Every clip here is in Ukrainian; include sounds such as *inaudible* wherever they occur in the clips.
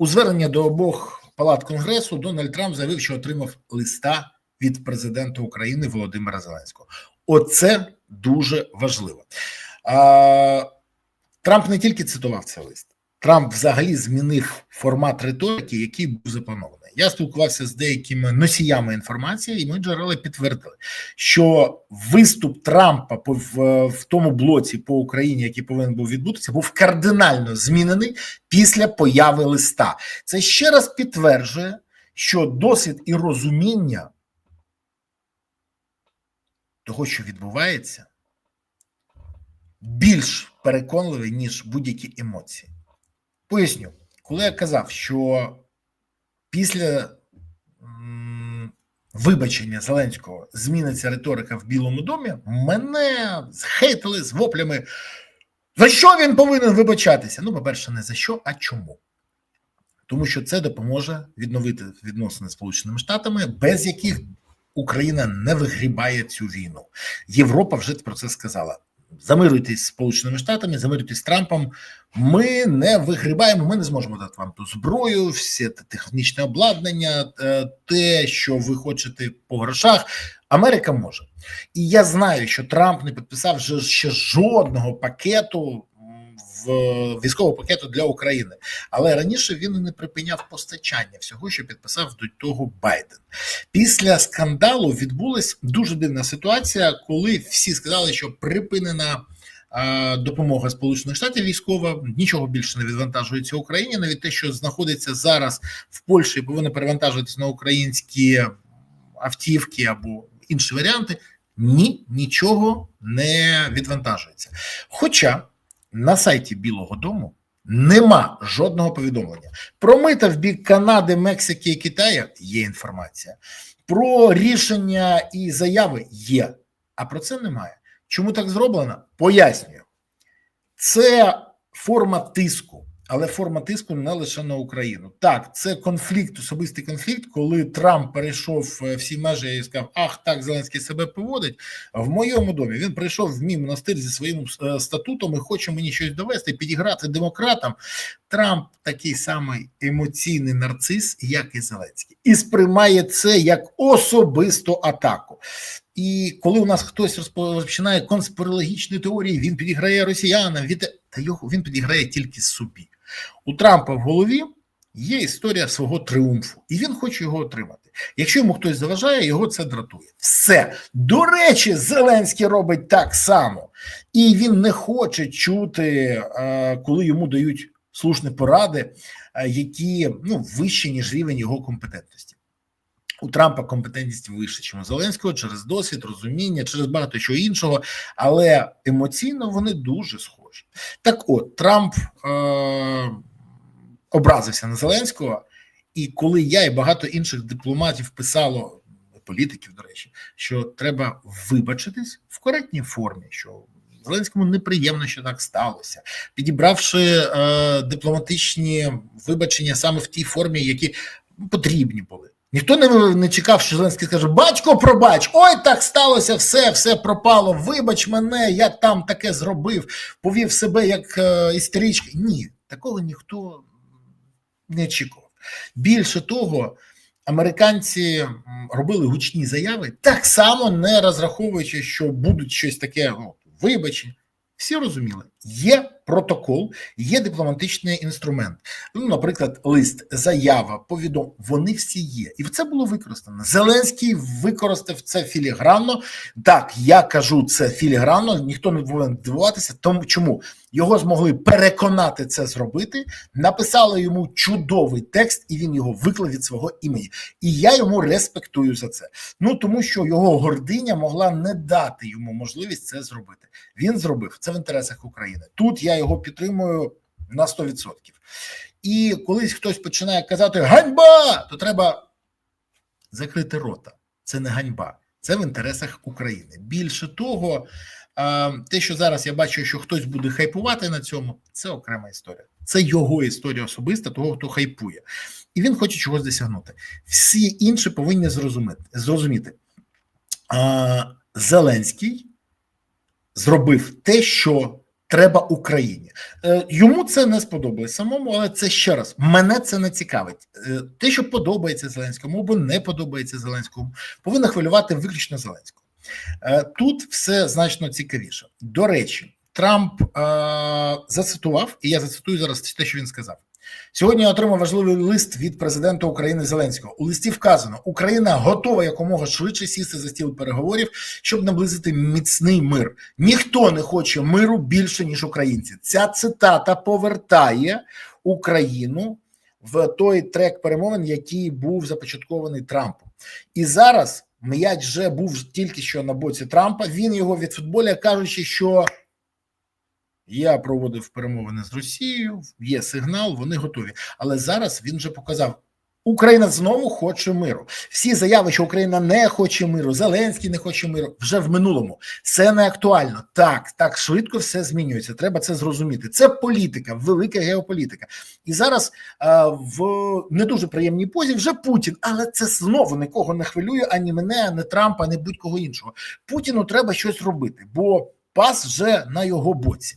У звернення до обох палат конгресу Дональд Трамп заявив, що отримав листа від президента України Володимира Зеленського. Оце дуже важливо. А, Трамп не тільки цитував цей лист, Трамп взагалі змінив формат риторики, який був запланований. Я спілкувався з деякими носіями інформації, і ми джерела підтвердили, що виступ Трампа по в, в тому блоці по Україні, який повинен був відбутися, був кардинально змінений після появи листа. Це ще раз підтверджує, що досвід і розуміння того, що відбувається, більш переконливий, ніж будь-які емоції. Поясню, коли я казав, що після вибачення Зеленського зміниться риторика в Білому домі, мене зхейтили з воплями. За що він повинен вибачатися? Ну, по-перше, не за що, а чому? Тому що це допоможе відновити відносини з Сполученими Штатами, без яких Україна не вигрібає цю війну. Європа вже про це сказала. Замируйтесь з Сполученими Штатами, замируйтесь з Трампом. Ми не вигрібаємо, ми не зможемо дати вам ту зброю, те технічне обладнання, е, те, що ви хочете по грошах. Америка може. І я знаю, що Трамп не підписав ще жодного пакету в військового пакету для України, але раніше він не припиняв постачання всього, що підписав до того Байден. Після скандалу відбулася дуже дивна ситуація, коли всі сказали, що припинена. Допомога Сполучених Штатів військова нічого більше не відвантажується Україні. Навіть те, що знаходиться зараз в Польщі, повинно перевантажуватися на українські автівки або інші варіанти. Ні, нічого не відвантажується. Хоча на сайті Білого Дому нема жодного повідомлення. Про мита в бік Канади, Мексики і Китаю є інформація. Про рішення і заяви є, а про це немає. Чому так зроблено? Пояснюю. Це форма тиску, але форма тиску не лише на Україну. Так, це конфлікт, особистий конфлікт, коли Трамп перейшов е, всі межі і сказав: Ах, так Зеленський себе поводить. В моєму домі він прийшов в мій монастир зі своїм е, статутом і хоче мені щось довести, підіграти демократам. Трамп такий самий емоційний нарцис, як і Зеленський, і сприймає це як особисту атаку. І коли у нас хтось розпочинає конспірологічні теорії, він підіграє росіянам, він, та його він підіграє тільки собі. У Трампа в голові є історія свого тріумфу, і він хоче його отримати. Якщо йому хтось заважає, його це дратує. Все до речі, Зеленський робить так само, і він не хоче чути, коли йому дають слушні поради, які ну вищі ніж рівень його компетентності. У Трампа компетентність вища, ніж у Зеленського через досвід, розуміння, через багато чого іншого, але емоційно вони дуже схожі. Так, от Трамп е- образився на Зеленського, і коли я і багато інших дипломатів писало політиків, до речі, що треба вибачитись в коректній формі. що Зеленському неприємно, що так сталося, підібравши е, дипломатичні вибачення саме в тій формі, які потрібні були. Ніхто не не чекав, що Зеленський скаже: Батько, пробач, ой, так сталося, все, все пропало. Вибач мене, я там таке зробив, повів себе як е, істеричка. Ні, такого ніхто не очікував. Більше того, американці робили гучні заяви, так само не розраховуючи, що будуть щось таке, вибачення. Всі розуміли, є протокол, є дипломатичний інструмент. Ну, наприклад, лист, заява, повідом. Вони всі є, і це було використано. Зеленський використав це філігранно. Так, я кажу це філігранно. Ніхто не повинен дивуватися. Тому чому його змогли переконати це зробити? Написали йому чудовий текст, і він його виклав від свого імені. І я йому респектую за це. Ну тому що його гординя могла не дати йому можливість це зробити. Він зробив це в інтересах України. Тут я його підтримую на 100%. І колись хтось починає казати ганьба, то треба закрити рота. Це не ганьба, це в інтересах України. Більше того, те, що зараз я бачу, що хтось буде хайпувати на цьому, це окрема історія. Це його історія особиста, того, хто хайпує, і він хоче чогось досягнути. Всі інші повинні зрозуміти. зрозуміти. Зеленський зробив те, що треба Україні. Е, Йому це не сподобалось самому, але це ще раз мене це не цікавить. Е, Те, що подобається Зеленському або не подобається Зеленському, повинно хвилювати виключно Зеленського. Е, Тут все значно цікавіше. До речі, Трамп е, зацитував, і я зацитую зараз те, що він сказав. Сьогодні я отримав важливий лист від президента України Зеленського. У листі вказано, Україна готова якомога швидше сісти за стіл переговорів, щоб наблизити міцний мир. Ніхто не хоче миру більше ніж українці. Ця цитата повертає Україну в той трек перемовин, який був започаткований Трампом. І зараз м'яч вже був тільки що на боці Трампа. Він його відфутболяє, кажучи, що. Я проводив перемовини з Росією, є сигнал, вони готові. Але зараз він вже показав: Україна знову хоче миру. Всі заяви, що Україна не хоче миру, Зеленський не хоче миру, вже в минулому. Це не актуально. Так, так швидко все змінюється. Треба це зрозуміти. Це політика, велика геополітика. І зараз е, в не дуже приємній позі вже Путін, але це знову нікого не хвилює ані мене, ані Трампа, ані будь-кого іншого. Путіну треба щось робити, бо пас вже на його боці.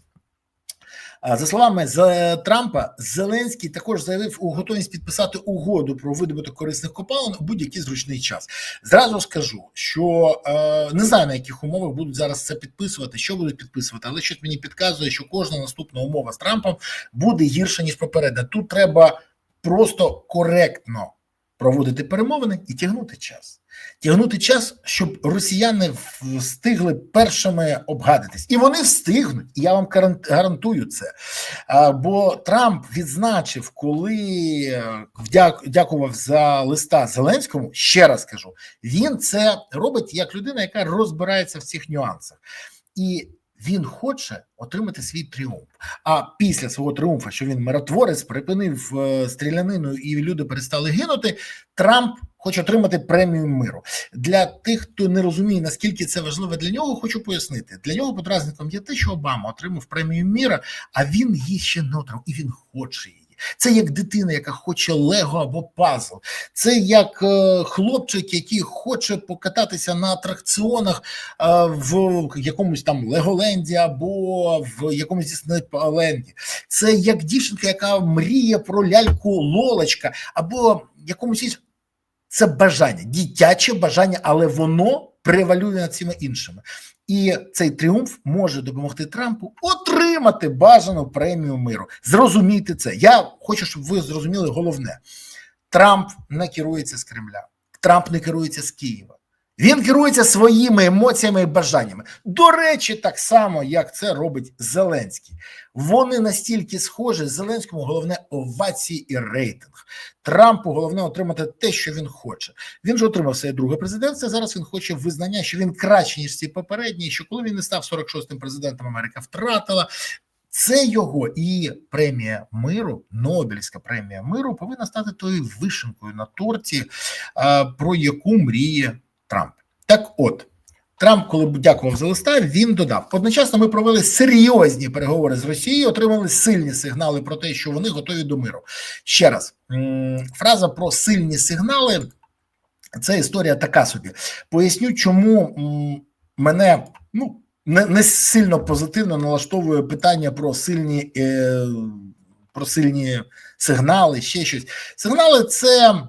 За словами з Трампа, Зеленський також заявив у готовність підписати угоду про видобуток корисних копалин у будь-який зручний час. Зразу скажу, що е, не знаю на яких умовах будуть зараз це підписувати, що будуть підписувати, але щось мені підказує, що кожна наступна умова з Трампом буде гірша ніж попередня. Тут треба просто коректно проводити перемовини і тягнути час. Тягнути час, щоб росіяни встигли першими обгадитись, і вони встигнуть. І я вам гарантую це. Бо Трамп відзначив, коли е, дякував за листа Зеленському. Ще раз кажу, він це робить як людина, яка розбирається в цих нюансах. І він хоче отримати свій тріумф. А після свого тріумфу, що він миротворець, припинив е, стрілянину і люди перестали гинути. Трамп хоче отримати премію миру для тих, хто не розуміє наскільки це важливо для нього. Хочу пояснити для нього подразником є те, що Обама отримав премію міра, а він її ще не отримав, і він хоче її. Це як дитина, яка хоче лего або пазл. Це як е, хлопчик, який хоче покататися на атракціонах е, в якомусь там Леголенді або в якомусь Діснейленді. Це як дівчинка, яка мріє про ляльку лолочка, або якомусь. Це бажання, дитяче бажання, але воно превалює над цими іншими. І цей тріумф може допомогти Трампу отримати бажану премію миру. Зрозумійте це. Я хочу, щоб ви зрозуміли головне: Трамп не керується з Кремля, Трамп не керується з Києва. Він керується своїми емоціями і бажаннями. До речі, так само, як це робить Зеленський. Вони настільки схожі, Зеленському головне овації і рейтинг. Трампу головне отримати те, що він хоче. Він же отримав своє друге президентство. Зараз він хоче визнання, що він краще ніж ці попередні. Що коли він не став 46-м президентом, Америка втратила. Це його і премія миру, Нобелівська премія миру, повинна стати тою вишенкою на торті, про яку мріє Трамп. Так, от Трамп, коли дякував за листа, він додав: одночасно ми провели серйозні переговори з Росією, отримали сильні сигнали про те, що вони готові до миру. Ще раз фраза про сильні сигнали. Це історія така собі. Поясню, чому мене ну не не сильно позитивно налаштовує питання про сильні е, про сильні сигнали, ще щось. Сигнали це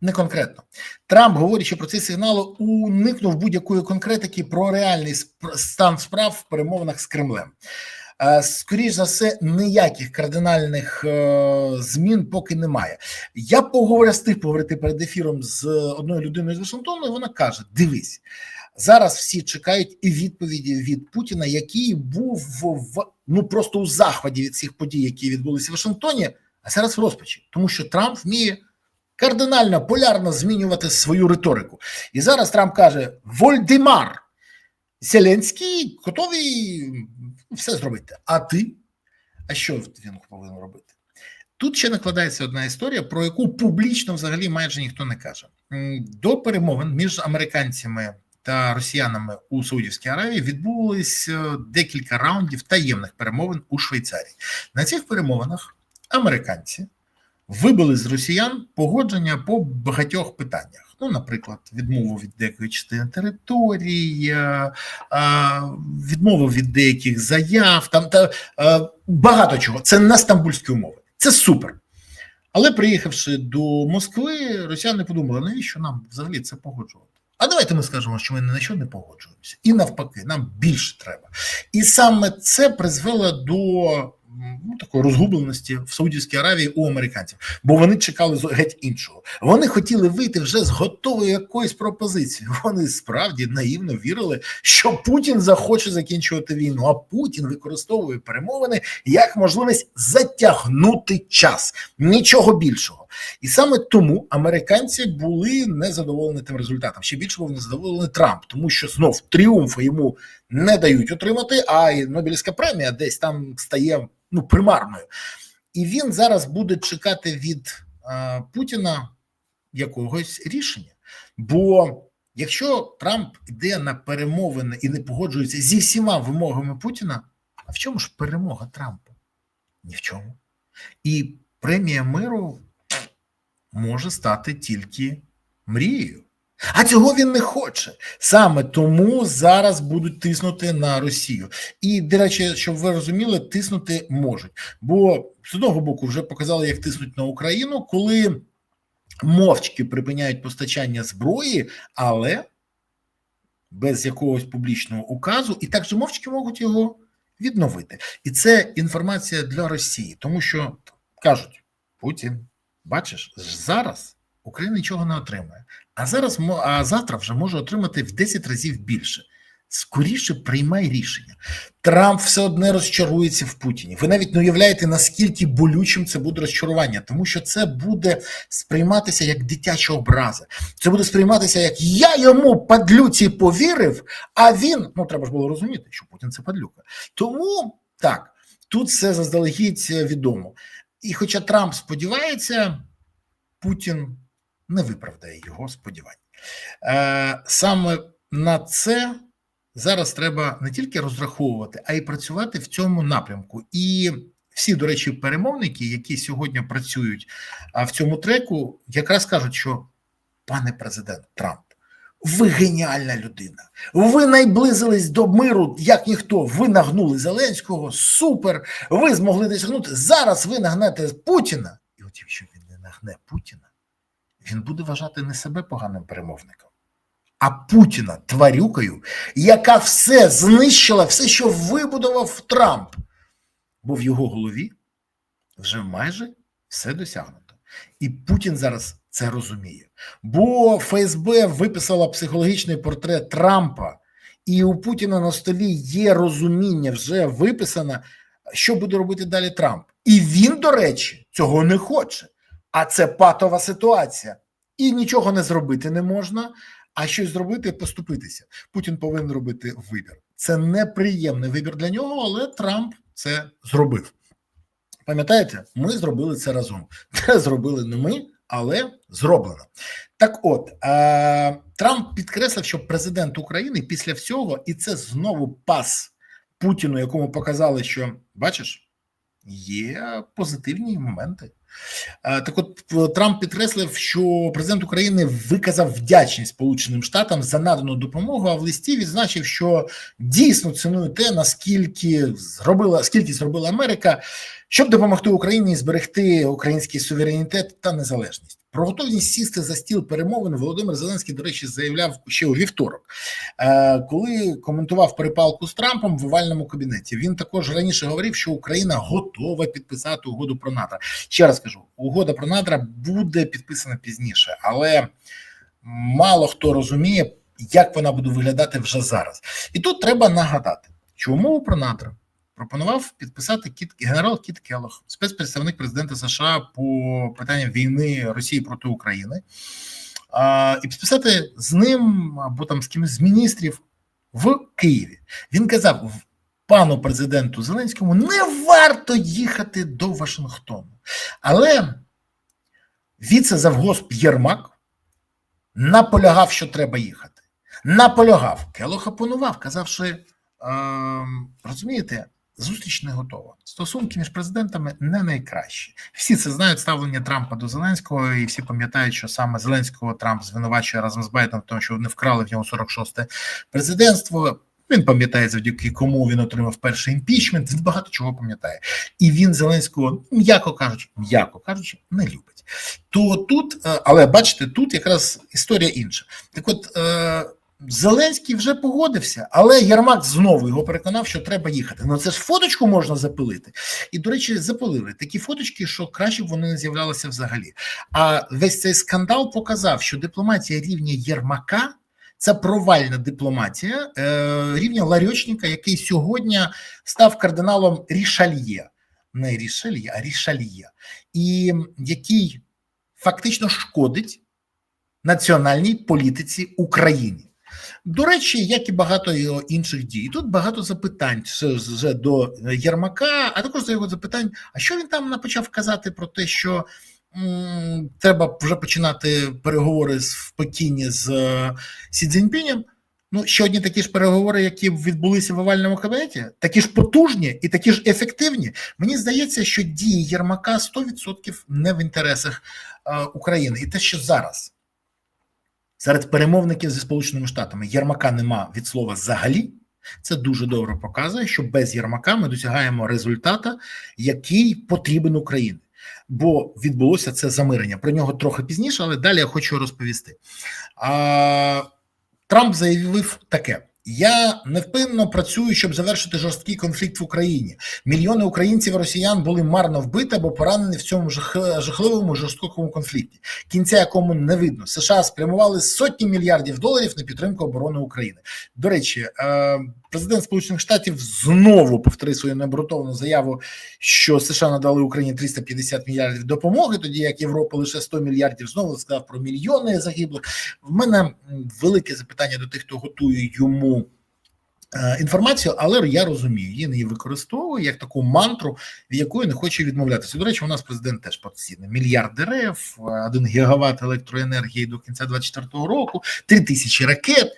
не конкретно. Трамп, говорячи про ці сигнали, уникнув будь-якої конкретики про реальний стан справ в перемовинах з Кремлем. Е, Скоріше за все, ніяких кардинальних е, змін поки немає. Я поговорю з тих поговорити перед ефіром з одною людиною з Вашингтону. і Вона каже: Дивись, зараз всі чекають і відповіді від Путіна, який був в ну просто у захваті від цих подій, які відбулися в Вашингтоні, а зараз в розпачі, тому що Трамп вміє кардинально полярно змінювати свою риторику. І зараз Трамп каже: Вольдемар, Зеленський готовий все зробити. А ти? А що він повинен робити? Тут ще накладається одна історія, про яку публічно взагалі майже ніхто не каже. До перемовин між американцями та росіянами у Саудівській Аравії відбулись е, декілька раундів таємних перемовин у Швейцарії. На цих перемовинах американці вибили з росіян погодження по багатьох питаннях. Ну, наприклад, відмову від деякої частини території, е, е, відмову від деяких заяв, там та е, багато чого. Це не стамбульські умови. Це супер. Але приїхавши до Москви, росіяни подумали, навіщо нам взагалі це погоджувати? А давайте ми скажемо, що ми на що не погоджуємося. І навпаки, нам більше треба. І саме це призвело до ну, такої розгубленості в Саудівській Аравії у американців, бо вони чекали геть іншого. Вони хотіли вийти вже з готової якоїсь пропозиції. *laughs* Вони справді наївно вірили, що Путін захоче закінчувати війну, а Путін використовує перемовини як можливість затягнути час, нічого більшого. І саме тому американці були незадоволені тим результатом. Ще більше був незадоволений Трамп, тому що знов тріумфу йому не дають отримати, а й Нобелівська премія десь там стає ну примарною. І він зараз буде чекати від е, Путіна якогось рішення. Бо якщо Трамп йде на перемовини і не погоджується зі всіма вимогами Путіна, а в чому ж перемога Трампа? Ні в чому. І премія миру може стати тільки мрією. А цього він не хоче. Саме тому зараз будуть тиснути на Росію. І, до речі, щоб ви розуміли, тиснути можуть. Бо з одного боку вже показали, як тиснуть на Україну, коли мовчки припиняють постачання зброї, але без якогось публічного указу, і також мовчки можуть його відновити. І це інформація для Росії, тому що кажуть: Путін, бачиш, зараз Україна нічого не отримає. А зараз а завтра вже може отримати в 10 разів більше. Скоріше приймай рішення. Трамп все одне розчарується в Путіні. Ви навіть не уявляєте, наскільки болючим це буде розчарування, тому що це буде сприйматися як дитяча образа. Це буде сприйматися як я йому падлюці повірив, а він ну треба ж було розуміти, що Путін це падлюка. Тому так, тут все заздалегідь відомо. І хоча Трамп сподівається, Путін не виправдає його сподівань. Е, саме на це зараз треба не тільки розраховувати, а й працювати в цьому напрямку. І всі, до речі, перемовники, які сьогодні працюють в цьому треку, якраз кажуть, що пане президент Трамп, ви геніальна людина. Ви найблизились до миру, як ніхто. Ви нагнули Зеленського. Супер. Ви змогли досягнути. Зараз ви нагнете Путіна. І от якщо він не нагне Путіна, він буде вважати не себе поганим перемовником, а Путіна тварюкою, яка все знищила, все, що вибудував Трамп. Бо в його голові вже майже все досягнуто. І Путін зараз це розуміє. Бо ФСБ виписала психологічний портрет Трампа, і у Путіна на столі є розуміння, вже виписано, що буде робити далі Трамп. І він, до речі, цього не хоче. А це патова ситуація. І нічого не зробити не можна, а щось зробити поступитися. Путін повинен робити вибір. Це неприємний вибір для нього, але Трамп це зробив. Пам'ятаєте, ми зробили це разом. Це зробили не ми, але зроблено. Так от е, Трамп підкреслив, що президент України після всього, і це знову пас Путіну, якому показали, що бачиш, є позитивні моменти. Е, Так, от Трамп підкреслив, що президент України виказав вдячність Сполученим Штатам за надану допомогу. А в листі відзначив, що дійсно цінує те, наскільки зробила скільки зробила Америка, щоб допомогти Україні зберегти український суверенітет та незалежність. Про готовність сісти за стіл перемовин Володимир Зеленський, до речі, заявляв ще у вівторок, е, коли коментував перепалку з Трампом в овальному кабінеті. Він також раніше говорив, що Україна готова підписати угоду про НАТО. Ще раз кажу, угода про НАТО буде підписана пізніше, але мало хто розуміє, як вона буде виглядати вже зараз. І тут треба нагадати, що умову про НАТО пропонував підписати Кіт генерал Кіт Келох, спецпредставник президента США по питанням війни Росії проти України, а, і підписати з ним або там з кимось з міністрів в Києві. Він казав пану президенту Зеленському: не варто їхати до Вашингтону. Але віце-завгосп Єрмак наполягав, що треба їхати. Наполягав. Келох опонував, казав, що е, розумієте, зустріч не готова. Стосунки між президентами не найкращі. Всі це знають ставлення Трампа до Зеленського, і всі пам'ятають, що саме Зеленського Трамп звинувачує разом з Байденом, тому що вони вкрали в нього 46-те президентство. Він пам'ятає, завдяки кому він отримав перший імпічмент. Він багато чого пам'ятає, і він Зеленського, м'яко кажучи, м'яко кажучи, не любить. То тут, е, але бачите, тут якраз історія інша. Так, от е, Зеленський вже погодився, але Єрмак знову його переконав, що треба їхати. Ну це ж фоточку можна запилити. І, до речі, запилили такі фоточки, що краще б вони не з'являлися взагалі. А весь цей скандал показав, що дипломатія рівня Єрмака. Це провальна дипломатія е, рівня Ларьочника, який сьогодні став кардиналом Рішальє, не Рішальє, а Рішальє, і який фактично шкодить національній політиці України. До речі, як і багато його інших дій. Тут багато запитань до Єрмака, а також до його запитань: а що він там почав казати про те, що треба вже починати переговори з в Пекіні з е, Сі Цзіньпінем? Ну, ще одні такі ж переговори, які відбулися в овальному кабінеті, такі ж потужні і такі ж ефективні. Мені здається, що дії Єрмака 100% не в інтересах е, України, і те, що зараз. Серед перемовників зі Сполученими Штатами Єрмака нема від слова взагалі. Це дуже добре показує, що без Єрмака ми досягаємо результата, який потрібен Україні. Бо відбулося це замирення. Про нього трохи пізніше, але далі я хочу розповісти. А, Трамп заявив таке: я невпинно працюю, щоб завершити жорсткий конфлікт в Україні. Мільйони українців і росіян були марно вбиті або поранені в цьому жахливому жорстокому конфлікті, кінця якому не видно. США спрямували сотні мільярдів доларів на підтримку оборони України. До речі, е, президент Сполучених Штатів знову повторив свою необґрунтовану заяву, що США надали Україні 350 мільярдів допомоги, тоді як Європа лише 100 мільярдів. Знову сказав про мільйони загиблих. В мене велике запитання до тих, хто готує йому. е, Інформацію, але я розумію, він її використовує як таку мантру, від якої не хоче відмовлятися. До речі, у нас президент теж постійно мільярд дерев, один гігават електроенергії до кінця 2024 року, три тисячі ракет.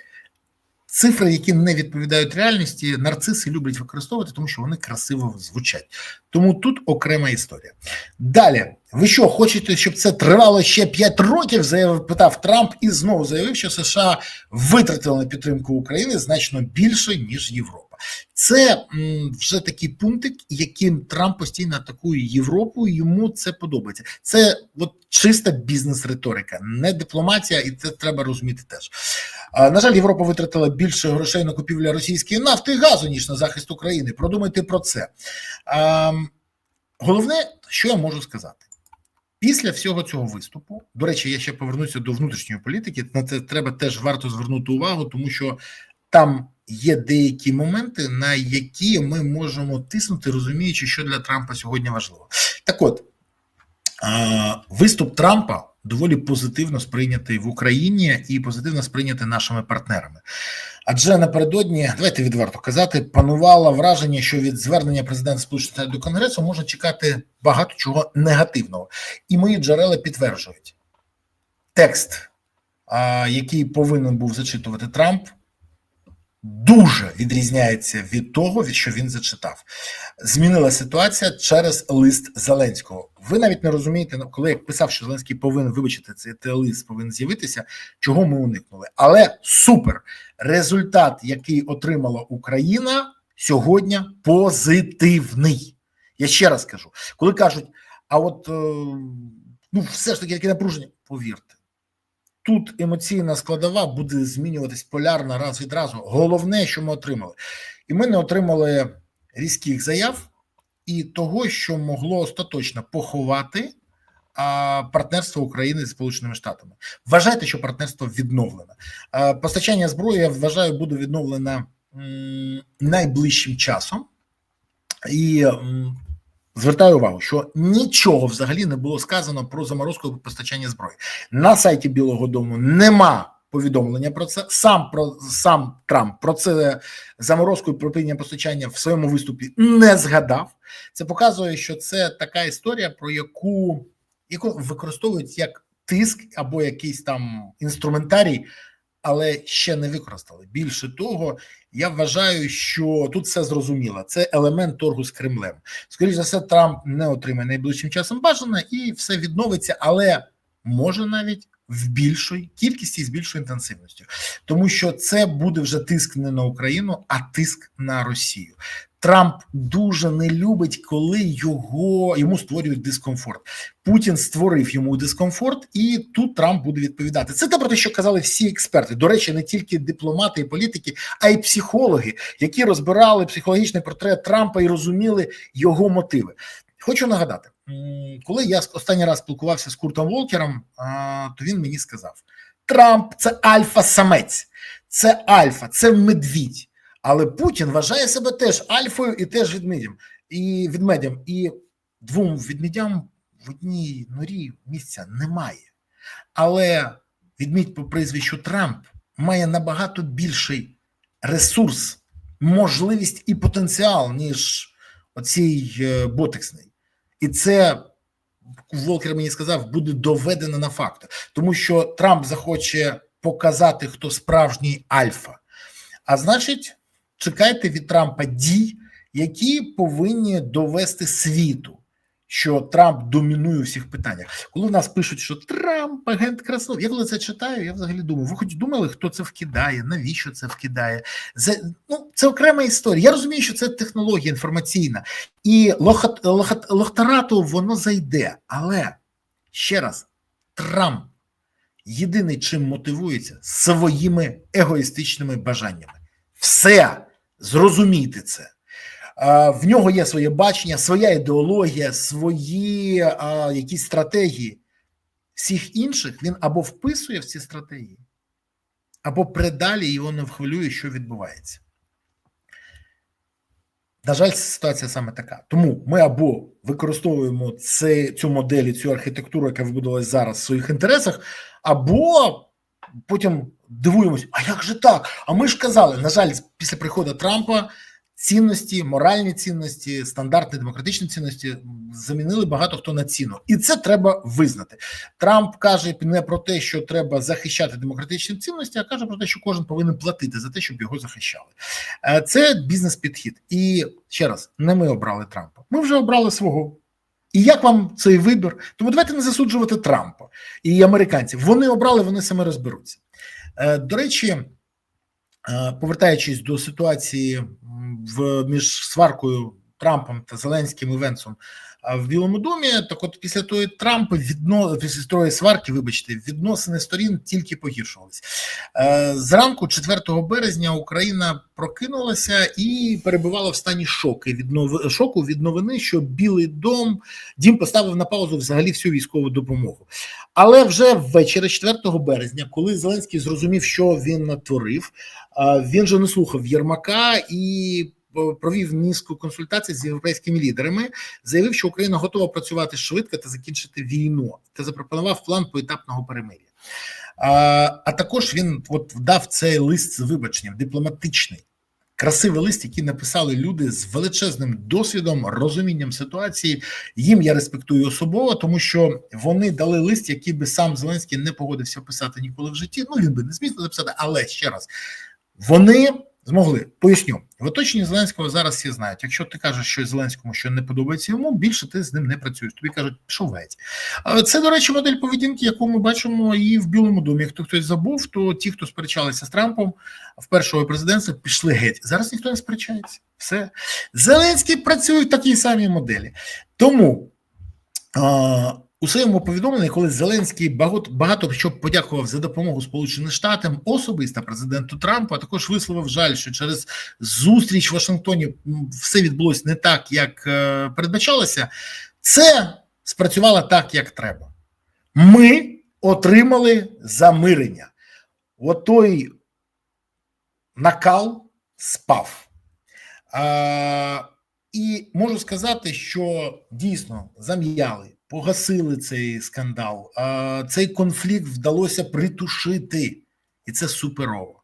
Цифри, які не відповідають реальності, нарциси люблять використовувати, тому що вони красиво звучать. Тому тут окрема історія. Далі, ви що хочете, щоб це тривало ще 5 років? Заявив питав Трамп і знову заявив, що США витратили на підтримку України значно більше ніж Європа. Це вже такий пунктик, яким Трамп постійно атакує Європу. Йому це подобається. Це от чиста бізнес-риторика, не дипломатія, і це треба розуміти теж. На жаль, Європа витратила більше грошей на купівлю російської нафти і газу, ніж на захист України. Продумайте про це. Головне, що я можу сказати. Після всього цього виступу, до речі, я ще повернуся до внутрішньої політики. На це треба теж варто звернути увагу, тому що там є деякі моменти, на які ми можемо тиснути, розуміючи, що для Трампа сьогодні важливо. Так от виступ Трампа доволі позитивно сприйнятий в Україні і позитивно сприйнятий нашими партнерами. Адже напередодні, давайте відверто казати, панувало враження, що від звернення президента Сполучених Штатів до Конгресу можна чекати багато чого негативного. І мої джерела підтверджують текст, який повинен був зачитувати Трамп, дуже відрізняється від того, від що він зачитав. Змінила ситуація через лист Зеленського. Ви навіть не розумієте, ну, коли я писав, що Зеленський повинен вибачити цей лист, повинен з'явитися, чого ми уникнули. Але супер результат, який отримала Україна сьогодні, позитивний. Я ще раз кажу, коли кажуть, а от е, ну, все ж таки яке напруження, повірте. Тут емоційна складова буде змінюватись полярно раз від разу. Головне, що ми отримали, і ми не отримали різких заяв і того, що могло остаточно поховати а, партнерство України з Сполученими Штатами. Вважайте, що партнерство відновлене. А, постачання зброї я вважаю буде відновлено м, найближчим часом, і звертаю увагу, що нічого взагалі не було сказано про заморозку постачання зброї. На сайті Білого Дому нема повідомлення про це. Сам про сам Трамп про це заморозку і припинення постачання в своєму виступі не згадав. Це показує, що це така історія, про яку, яку використовують як тиск або якийсь там інструментарій але ще не використали. Більше того, я вважаю, що тут все зрозуміло. Це елемент торгу з Кремлем. Скоріше за все, Трамп не отримає найближчим часом бажане і все відновиться, але може навіть в більшій кількості з більшою інтенсивністю, тому що це буде вже тиск не на Україну, а тиск на Росію. Трамп дуже не любить, коли його йому створюють дискомфорт. Путін створив йому дискомфорт, і тут Трамп буде відповідати. Це те про те, що казали всі експерти. До речі, не тільки дипломати і політики, а й психологи, які розбирали психологічний портрет Трампа і розуміли його мотиви. Хочу нагадати, коли я останній раз спілкувався з Куртом Волкером, то він мені сказав: Трамп це альфа-самець, це альфа, це медвідь. Але Путін вважає себе теж альфою і теж відмедям. І відмедям. І двом відмедям в одній норі місця немає. Але відмідь по прізвищу Трамп має набагато більший ресурс, можливість і потенціал, ніж оцій ботексний. І це Волкер мені сказав, буде доведено на фактах, тому що Трамп захоче показати, хто справжній альфа. А значить, чекайте від Трампа дій, які повинні довести світу, що Трамп домінує у всіх питаннях. Коли в нас пишуть, що Трамп агент Краснов, я коли це читаю, я взагалі думаю, ви хоч думали, хто це вкидає, навіщо це вкидає? Це, ну, це окрема історія. Я розумію, що це технологія інформаційна, і лохат, лохат, лохтарату воно зайде. Але ще раз, Трамп єдиний чим мотивується своїми егоїстичними бажаннями. Все зрозумійте це. В нього є своє бачення, своя ідеологія, свої а, якісь стратегії. Всіх інших він або вписує в ці стратегії, або придалі його не вхвилює, що відбувається. На жаль, ситуація саме така. Тому ми або використовуємо це, цю модель, цю архітектуру, яка вибудувалася зараз в своїх інтересах, або потім дивуємось, а як же так? А ми ж казали, на жаль, після приходу Трампа цінності, моральні цінності, стандартні демократичні цінності замінили багато хто на ціну, і це треба визнати. Трамп каже не про те, що треба захищати демократичні цінності, а каже про те, що кожен повинен платити за те, щоб його захищали. Це бізнес-підхід. І ще раз, не ми обрали Трампа. Ми вже обрали свого. І як вам цей вибір? Тому давайте не засуджувати Трампа і американців. Вони обрали, вони саме розберуться. До речі, повертаючись до ситуації в між сваркою Трампом та Зеленським і в Білому домі. Так, от після тої Трампа відно після сварки, вибачте, відносини сторін тільки погіршувалися. Зранку, 4 березня, Україна прокинулася і перебувала в стані шоку від нов... шоку від новини, що Білий дом дім поставив на паузу взагалі всю військову допомогу. Але вже ввечері, 4 березня, коли Зеленський зрозумів, що він натворив, він же не слухав Єрмака і провів низку консультацій з європейськими лідерами, заявив, що Україна готова працювати швидко та закінчити війну, та запропонував план поетапного перемир'я. А а також він от дав цей лист з вибаченням дипломатичний. Красивий лист, який написали люди з величезним досвідом, розумінням ситуації. Їм я респектую особово, тому що вони дали лист, який би сам Зеленський не погодився писати ніколи в житті. Ну він би не зміг написати, але ще раз вони змогли. Поясню, в оточенні Зеленського зараз всі знають. Якщо ти кажеш, що Зеленському що не подобається йому, більше ти з ним не працюєш. Тобі кажуть, пішов геть. Це, до речі, модель поведінки, яку ми бачимо і в Білому домі. Хто хтось забув, то ті, хто сперечалися з Трампом в першого президентства, пішли геть. Зараз ніхто не сперечається. Все Зеленський працює в такій самій моделі. Тому. У своєму повідомленні, коли Зеленський багато багато що подякував за допомогу Сполученим Штатам, особисто президенту Трампу, а також висловив жаль, що через зустріч в Вашингтоні все відбулося не так, як е, передбачалося. Це спрацювало так, як треба. Ми отримали замирення. Отой накал спав. А, І можу сказати, що дійсно зам'яли погасили цей скандал. Цей конфлікт вдалося притушити, і це суперово.